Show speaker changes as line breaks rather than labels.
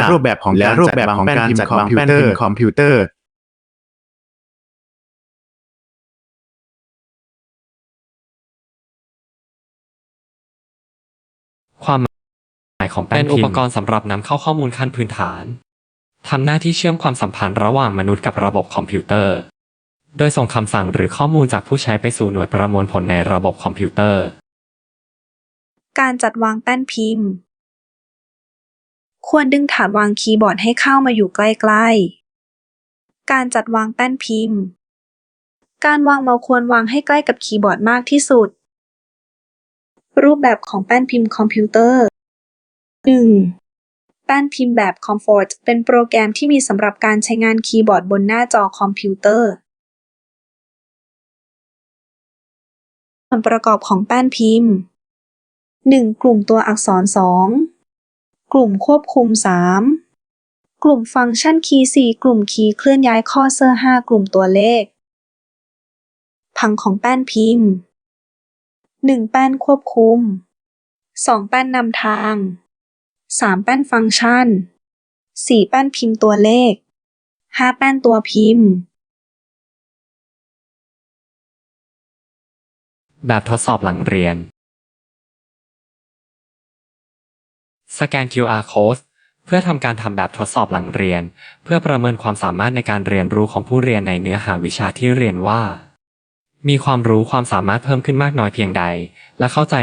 และรูปแบบของและรูปแบบของการจัดวางแป้นพิมพ์คอมพิวเตอร์
ความหมายของแป้นเป็นอุปกรณ์สำหรับนำเข้าข้อมูลขั้นพื้นฐานทำหน้าที่เชื่อมความสัมพันธ์ระหว่างมนุษย์กับระบบคอมพิวเตอร์ โดยส่งคำสั่งหรือข้อมูลจากผู้ใช้ไปสู่หน่วยประมวลผลในระบบคอมพิวเตอร์
การจัดวางแป้นพิมพ์ ควรดึงถาดวางคีย์บอร์ดให้เข้ามาอยู่ใกล้ๆ การจัดวางแป้นพิมพ์ การวางเมาส์ควรวางให้ใกล้กับคีย์บอร์ดมากที่สุด รูปแบบของแป้นพิมพ์คอมพิวเตอร์ 1. แป้นพิมพ์แบบ Comfort เป็นโปรแกรมที่มีสำหรับการใช้งานคีย์บอร์ดบนหน้าจอคอมพิวเตอร์ส่วนประกอบของแป้นพิมพ์ 1. กลุ่มตัวอักษร 2 กลุ่มควบคุม 3 กลุ่มฟังก์ชันคีย์4กลุ่มคีย์เคลื่อนย้ายข้อเซอร์ 5 กลุ่มตัวเลข ผังของแป้นพิมพ์ 1. แป้นควบคุม 2. แป้นนำทาง 3. แป้นฟังก์ชัน 4. แป้นพิมพ์ตัวเลข 5. แป้นตัวพิมพ์
แบบทดสอบหลังเรียน สแกน QR code เพื่อทำการทำแบบทดสอบหลังเรียน เพื่อประเมินความสามารถในการเรียนรู้ของผู้เรียนในเนื้อหาวิชาที่เรียนว่า มีความรู้ความสามารถเพิ่มขึ้นมากน้อยเพียงใด และเข้าใจ